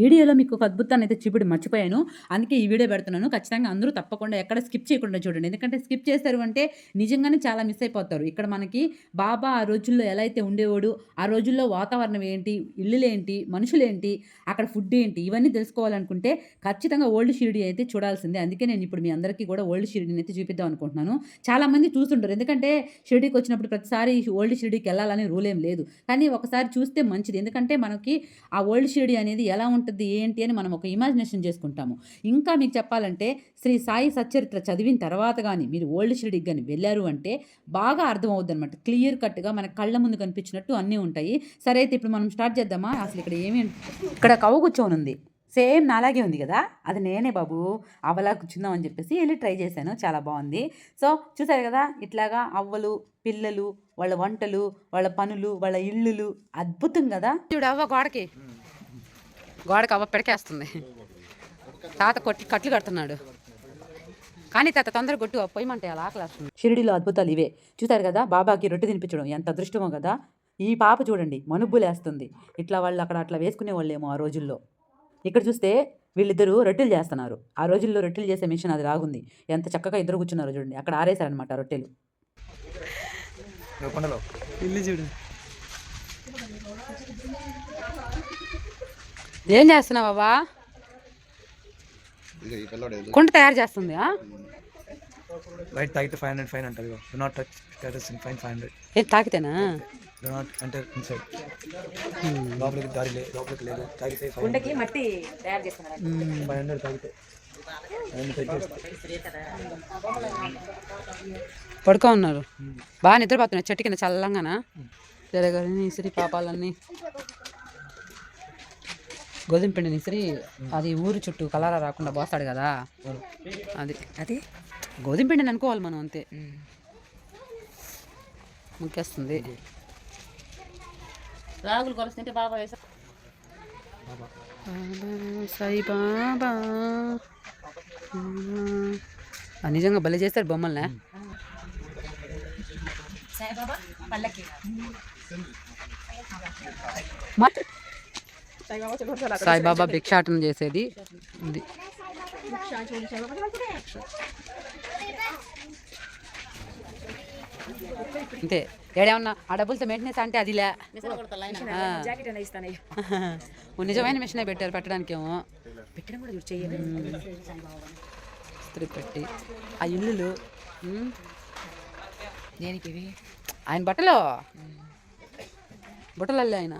వీడియోలో మీకు ఒక అద్భుతాన్ని అయితే చూపిడి మర్చిపోయాను. అందుకే ఈ వీడియో పెడుతున్నాను. ఖచ్చితంగా అందరూ తప్పకుండా ఎక్కడ స్కిప్ చేయకుండా చూడండి. ఎందుకంటే స్కిప్ చేశారు అంటే నిజంగానే చాలా మిస్ అయిపోతారు. ఇక్కడ మనకి బాబా ఆ రోజుల్లో ఎలా అయితే ఉండేవాడు ఆ రోజుల్లో వాతావరణం ఏంటి ఇల్లులేంటి మనుషులేంటి అక్కడ ఫుడ్ ఏంటి ఇవన్నీ తెలుసుకోవాలనుకుంటే ఖచ్చితంగా ఓల్డ్ షిరిడి అయితే చూడాల్సిందే. అందుకే నేను ఇప్పుడు మీ అందరికీ కూడా ఓల్డ్ షిరిడిని అయితే చూపిద్దాం అనుకుంటున్నాను. చాలామంది చూస్తుంటారు. ఎందుకంటే షిరిడీకి వచ్చినప్పుడు ప్రతిసారి ఓల్డ్ షిరిడికి వెళ్ళాలని రూల్ ఏం లేదు. కానీ ఒకసారి చూస్తే మంచిది. ఎందుకంటే మనకి ఆ ఓల్డ్ షిరిడి అనేది ఎలా ఉంటుంది ఏంటి అని మనం ఒక ఇమాజినేషన్ చేసుకుంటాము. ఇంకా మీకు చెప్పాలంటే శ్రీ సాయి సచ్చరిత్ర చదివిన తర్వాత కానీ మీరు ఓల్డ్ షిరిడికి కానీ వెళ్ళారు అంటే బాగా అర్థమవుద్ది అనమాట క్లియర్ కట్గా మన కళ్ళ ముందు కనిపించినట్టు అన్నీ ఉంటాయి. సరే అయితే ఇప్పుడు మనం స్టార్ట్ చేద్దామా? అసలు ఇక్కడ ఏమి ఇక్కడ కవ్వ కూర్చొని ఉంది. సేమ్ నాలాగే ఉంది కదా? అది నేనే బాబు అవలా కూర్చుందాం అని చెప్పేసి వెళ్ళి ట్రై చేశాను. చాలా బాగుంది. సో చూసారు కదా? ఇట్లాగా అవ్వలు పిల్లలు వాళ్ళ వంటలు వాళ్ళ పనులు వాళ్ళ ఇల్లులు అద్భుతం కదా? చూడు అవ్వ గోడకి. గోడకి అవ్వ పెడకేస్తుంది. తాత కొట్టి కట్లు కడుతున్నాడు. కానీ తాత తొందరగా కొట్టు పొయ్యమంటే అలా ఆకలేస్తుంది. షిరిడిలో అద్భుతాలు ఇవే. చూసారు కదా? బాబాకి రొట్టె తినిపించడం ఎంత అదృష్టమో కదా? ఈ పాప చూడండి మనుబ్బులేస్తుంది ఇట్లా వాళ్ళు అక్కడ అట్లా వేసుకునే వాళ్ళేమో ఆ రోజుల్లో. ఇక్కడ చూస్తే వీళ్ళిద్దరూ రొట్టెలు చేస్తున్నారు. ఆ రోజుల్లో రొట్టెలు చేసే మిషన్ అది రాగుంది ఎంత చక్కగా ఇద్దరు కూర్చున్నారు చూడండి. అక్కడ ఆరేశారనమాట రొట్టెలు. ఇల్లు చూడు. ఏం చేస్తున్నావు బాబా? కుండ తయారు చేస్తుంది తాగితే ఫైవ్ హండ్రెడ్ ఫైన్ అంటారు. Do not touch status in fine five hundred ఏం తాకితేనా? డు నాట్ ఎంటర్ ఇన్సైడ్ లోపలికి దారి లేదు లోపలికి లేదు. తాగితే ఫైవ్ కుండకి మట్టి తయారు చేస్తున్నాడు ఫైవ్ హండ్రెడ్ తాగితే. అవన్నీ చెక్ చేస్తా పడుకో ఉన్నారు బాగా నిద్రపోతున్నారు చెట్టు కింద చల్లంగానా? జరగని ఇసిరి పాపాలన్నీ. గోధుమ పిండిని ఇసిరి అది ఊరు చుట్టూ కలరా రాకుండా పోస్తాడు కదా. అది అది గోధుమ పిండిని అనుకోవాలి మనం అంతే. ముక్కేస్తుంది. రాగులు కొలుస్తుంటే బాబా సాయి బాబా నిజంగా భలే చేస్తారు బొమ్మల్నే. సాయిబాబా పల్లకి. సాయిబాబా భిక్షాటన చేసేది. ఇది అంతే. ఏడేమన్నా ఆ డబ్బులతో మెయింటెనెన్స్ అంటే అదిలే. ఆ. జాకెట్ అనేది ఇస్తాను? ఓ నిజమైన మిషనే పెట్టారు పెట్టడానికి ఏమో ఇస్త్రీ పెట్టి. ఆ ఇల్లులు దేనికి ఆయన బట్టలు. బుట్టలు అల్లి ఆయన.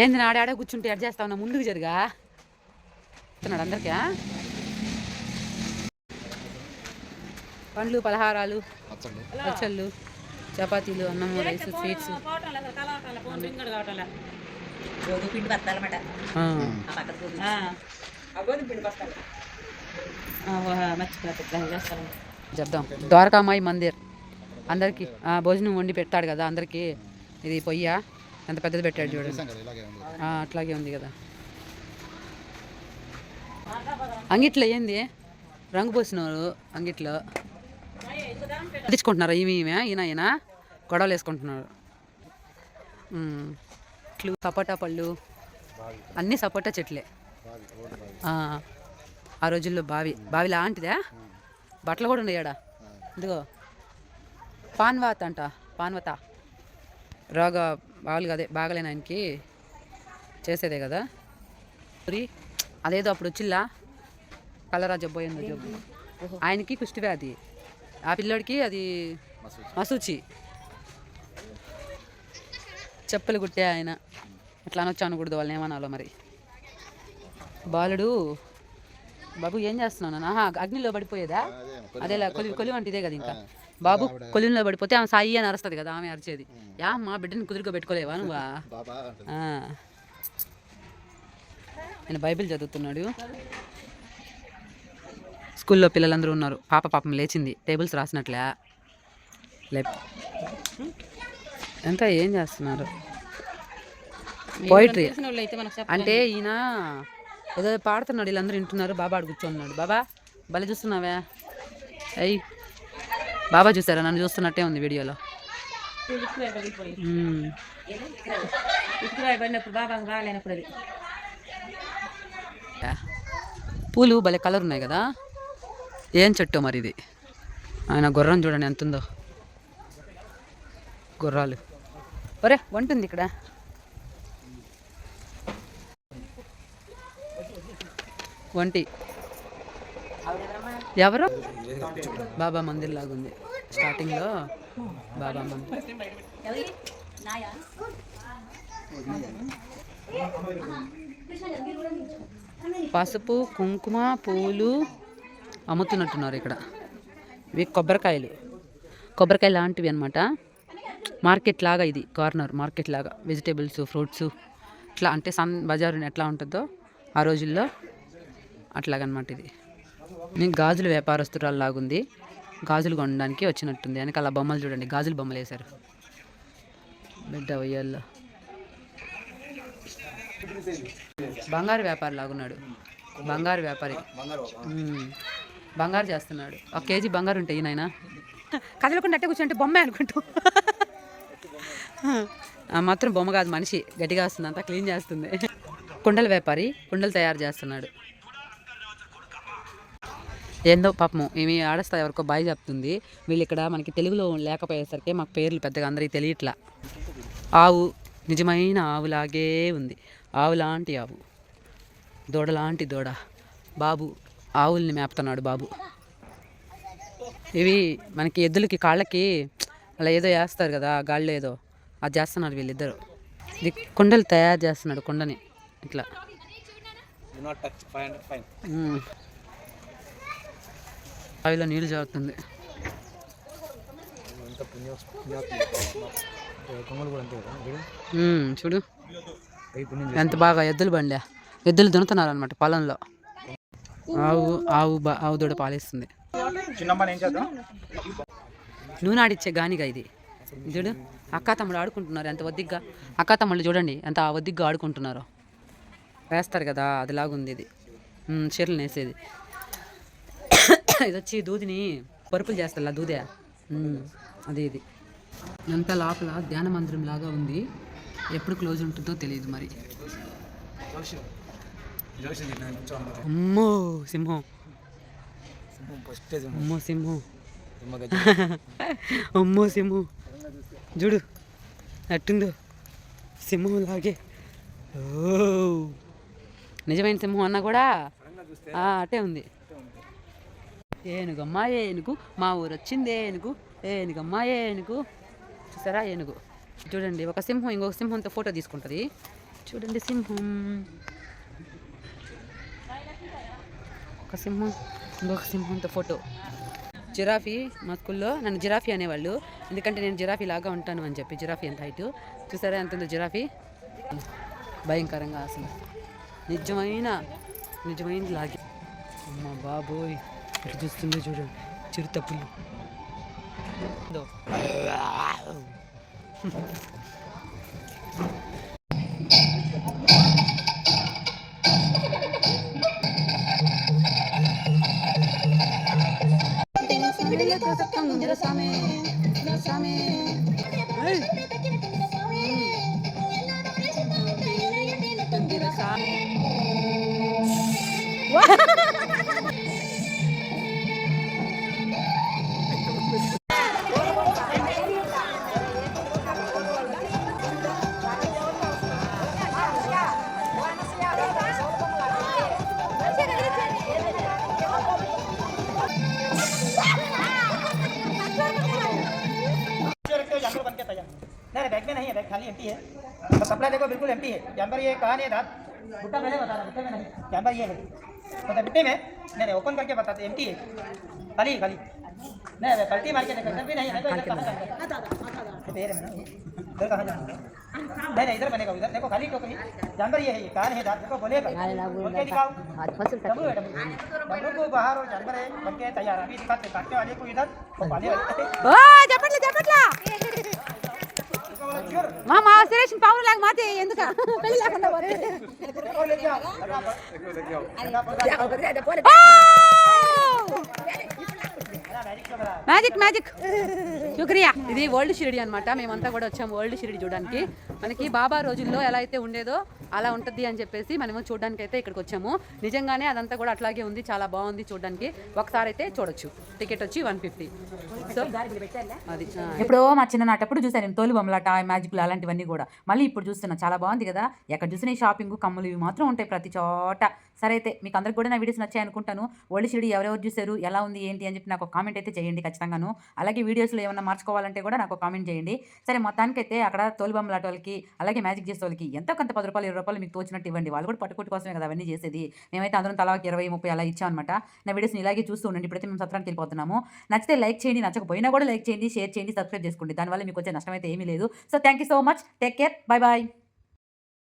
ఏంది నాడాడే కూర్చుంటే ఎడ్ చేస్తా ఉన్నా ముందుకు జరిగా. చెప్తున్నాడు అందరికీ? పండ్లు పలహారాలు పచ్చళ్ళు. చపాతీలు అన్నము రైస్ స్వీట్స్ గోధుమ పిండి బస్తాలన్నమాట చెప్దాం. ద్వారకామాయి మందిర్. అందరికి భోజనం వండి పెడతాడు కదా అందరికి. ఇది పొయ్య? ఎంత పెద్దది పెట్టాడు చూడండి. అట్లాగే ఉంది కదా. అంగిట్లో ఏంది? రంగు పోసినారు అంగిట్లో. తెచ్చుకుంటున్నారు ఈమె ఈమె ఈయన ఈయన? గొడవలు వేసుకుంటున్నారు. ఇట్లు సపోటా పళ్ళు అన్నీ సపోటా చెట్లే. ఆ, ఆ రోజుల్లో బావి. బావి లాంటిదా? బట్టలు కూడా ఉన్నాయాడా ఇదిగో. పాన్వాత అంట పాన్వత. రోగ బాగులు అదే బాగలేని ఆయనకి చేసేదే కదా. మరి అదేదో అప్పుడు వచ్చిల్లా? కలరా జబ్బు అయిందో జబ్బు. ఆయనకి కుష్టి వ్యాధి. ఆ పిల్లోడికి అది మసూచి. చెప్పులు కుట్టే ఆయన. అట్లా అనొచ్చు అనకూడదు వాళ్ళని ఏమనాలో మరి. బాలుడు బాబు ఏం చేస్తున్నాను ఆహా అగ్నిలో పడిపోయేదా? అదేలా కొలి కొలి అంటే ఇదే కదా ఇంకా. బాబు కొలిలో పడిపోతే ఆమె సాయి అని అరుస్తుంది కదా ఆమె అరిచేది. యా మా బిడ్డని కుదురుగా పెట్టుకోలేవా నువ్వా. ఆయన బైబిల్ చదువుతున్నాడు. స్కూల్లో పిల్లలందరూ ఉన్నారు. పాప పాపం లేచింది. టేబుల్స్ రాసినట్లే. లే. ఎంత ఏం చేస్తున్నారు? పోయిటరీ అంటే ఈయన ఏదో పాడుతున్నాడు వీళ్ళందరూ వింటున్నారు. బాబా ఆడు కూర్చోన్నాడు బాబా భలే చూస్తున్నావే. అయ్యి బాబా చూసారా? నన్ను చూస్తున్నట్టే ఉంది వీడియోలో. పూలు భలే కలర్ ఉన్నాయి కదా? ఏం చెట్టు మరి ఇది? ఆయన గుర్రం చూడండి ఎంత ఉందో గుర్రాలు. ఒరే వంటుంది ఇక్కడ. వంటి. ఎవరు? బాబా మందిర్ లాగుంది. స్టార్టింగ్లో బాబా మందిర్. పసుపు కుంకుమ పూలు అమ్ముతున్నట్టున్నారు ఇక్కడ. ఇవి కొబ్బరికాయలు. కొబ్బరికాయ లాంటివి అనమాట మార్కెట్ లాగా ఇది కార్నర్ మార్కెట్ లాగా. వెజిటేబుల్స్ ఫ్రూట్స్ ఇట్లా అంటే సన్ బజారు ఎట్లా ఉంటుందో ఆ రోజుల్లో అట్లాగనమాట ఇది. నేను గాజుల వ్యాపారస్తురాలు లాగుంది గాజులు కొనడానికి వచ్చినట్టుంది. వెనకాల బొమ్మలు చూడండి. గాజుల బొమ్మలు వేశారు. బిడ్డ ఉయ్యాల్లో బంగారు వ్యాపారి లాగున్నాడు. బంగారు వ్యాపారి. బంగారు చేస్తున్నాడు. ఒక కేజీ బంగారు ఉంటాయి నాయన కదలకుండా అట్టే కూర్చుంటే బొమ్మే అనుకుంటూ. ఆ మాత్రం బొమ్మ కాదు మనిషి. గట్టిగా వస్తుంది అంతా క్లీన్ చేస్తుంది. కుండల వ్యాపారి కుండలు తయారు చేస్తున్నాడు. ఏందో పాపము ఏమి ఆడస్తా ఎవరికో బాయ్ చెప్తుంది. వీళ్ళు ఇక్కడ మనకి తెలుగులో లేకపోయేసరికి మాకు పేర్లు పెద్దగా అందరికీ తెలియట్లా. ఆవు నిజమైన ఆవులాగే ఉంది. ఆవు లాంటి ఆవు దూడ లాంటి దూడ. బాబు ఆవుల్ని మేపుతున్నాడు బాబు. ఇవి మనకి ఎద్దులకి కాళ్ళకి అలా ఏదో వేస్తారు కదా గాళ్ళు ఏదో. అది చేస్తున్నారు వీళ్ళిద్దరు. ఇది కుండలు తయారు చేస్తున్నాడు కుండని ఇట్లా. బావిలో నీళ్ళు జారుతుంది. చూడు. ఎంత బాగా ఎద్దులు బండి ఎద్దులు దున్నుతున్నారు అనమాట పొలంలో. ఆవు ఆవు బా- ఆవు దూడ పాలిస్తుంది. నూనె ఆడిచ్చే గానిగా ఇది. చూడు. అక్క తమ్ముడు ఆడుకుంటున్నారు ఎంత వద్దిగ్గా అక్క తమ్ముళ్ళు చూడండి ఎంత వద్దిగ్గా ఆడుకుంటున్నారో. వేస్తారు కదా అది లాగుంది ఇది. చీరలు నేసేది. ఇది వచ్చి దూదిని పరుపులు చేస్తా దూదే. అదే ఇది. ఎంత లోపల ధ్యాన మందిరం లాగా ఉంది. ఎప్పుడు క్లోజ్ ఉంటుందో తెలియదు మరి. అమ్మో సింహం. అమ్మో సింహం. అమ్మో సింహం. చూడు అట్టుందో సింహం లాగే. ఓ. నిజమైన సింహం అన్నా కూడా అట్టే ఉంది. ఏనుగమ్మా ఏనుగు. మా ఊరు వచ్చింది ఏనుగు. ఏనుగమ్మా ఏనుగు. చూసారా ఏనుగు? చూడండి ఒక సింహం ఇంకొక సింహంతో ఫోటో తీసుకుంటుంది. చూడండి సింహం. ఒక సింహం ఇంకొక సింహంతో ఫోటో. జిరాఫీ మా స్కూల్లో నన్ను జిరాఫీ అనేవాళ్ళు. ఎందుకంటే నేను జిరాఫీ లాగా ఉంటాను అని చెప్పి జిరాఫీ ఎంత హైట్. చూసారా ఎంత ఉందో జిరాఫీ? భయంకరంగా అసలు. నిజమైన నిజమైన లాగి. అమ్మ బాబోయ్. ఇటు చూస్తుందో చూడండి చిరుత పుల్లి స్వామి స్వామి స్వామి खाली एम्प्टी है। तो कपड़ा देखो बिल्कुल एम्प्टी है। जानवर ये कहाँ है दांत। बुट्टा पहले बता रहा बुट्टे में नहीं जानवर ये है। मतलब बुट्टे में? नहीं नहीं ओपन करके बताते एम्प्टी है। खाली खाली। नहीं नहीं पलटी मार के देखो इधर भी नहीं है तो इधर कहाँ जाएगा? पैर है ना इधर कहाँ जाएगा नहीं नहीं इधर बनेगा इधर देखो खाली टोकरी। जानवर ये है ये कान है दांत। देखो बोलेगा। बोल के दिखाओ। डब्लू है डब्लू को बाहर और जानवर है बन के तैयार। अभी दिखाते काटने वाले को इधर वाले ఓ చెప్పట్లే చెప్పట్లా మా మా సురేష్ పవన్ లాగా మాతే ఎందుక పెళ్లి లేకుండా పోరే. Magic magic శుక్రియా. ఇది వరల్డ్ షిరిడి అనమాట మేమంతా కూడా వచ్చాము వరల్డ్ షిరిడి చూడడానికి. మనకి బాబా రోజుల్లో ఎలా అయితే ఉండేదో అలా ఉంటుంది అని చెప్పేసి మనము చూడడానికి అయితే ఇక్కడికి వచ్చాము. నిజంగానే అదంతా కూడా అట్లాగే ఉంది చాలా బాగుంది చూడడానికి. ఒకసారి అయితే చూడొచ్చు. టికెట్ వచ్చి వన్ ఫిఫ్టీ. సో అది ఎప్పుడో మా చిన్ననాటప్పుడు చూసాను నేను తోలు బొమ్మలాట మ్యాజిక్లు అలాంటివన్నీ కూడా. మళ్ళీ ఇప్పుడు చూస్తున్నా చాలా బాగుంది కదా. ఎక్కడ చూసిన షాపింగ్ కమ్ములు ఇవి మాత్రం ఉంటాయి ప్రతి చోట. సరే అయితే మీకు అందరికి కూడా నా వీడియోస్ నచ్చాయి అనుకుంటాను. వరల్డ్ షిరిడి ఎవరెవరు చూశారు? ఎలా ఉంది? ఏంటి? అని చెప్పి నాకు ఒక కామెంట్ అయితే చేయండి ఖచ్చితంగాను. అలాగే వీడియోస్లో ఏమన్నా మార్చుకోవాలంటే కూడా నాకు కామెంట్ చేయండి. సరే మొత్తానికైతే అక్కడ తోలుబొమ్మలాట వాళ్ళకి అలాగే మ్యాజిక్ చేసే వాళ్ళకి ఎంతో కొంత పది రూపాయలు ఇరవై రూపాయలు మీకు తోచినట్టు ఇవ్వండి. వాళ్ళు కూడా పట్టుకుంటు కోసమే కదా అవన్నీ చేసేది. మేమైతే అందరం తలా ఇరవై ముప్పై అలా ఇచ్చామన్నమాట. నా వీడియోస్ని ఇలాగే చూస్తూ ఉండండి. ఇప్పుడైతే మేము సత్రానికి వెళ్ళిపోతున్నాము. నచ్చితే లైక్ చేయండి నచ్చకపోయినా కూడా లైక్ చేయండి షేర్ చేయండి సబ్స్క్రైబ్ చేసుకోండి. దానివల్ల మీకు వచ్చే నష్టం అయితే ఏమీ లేదు. So thank you so much. Take care. Bye bye.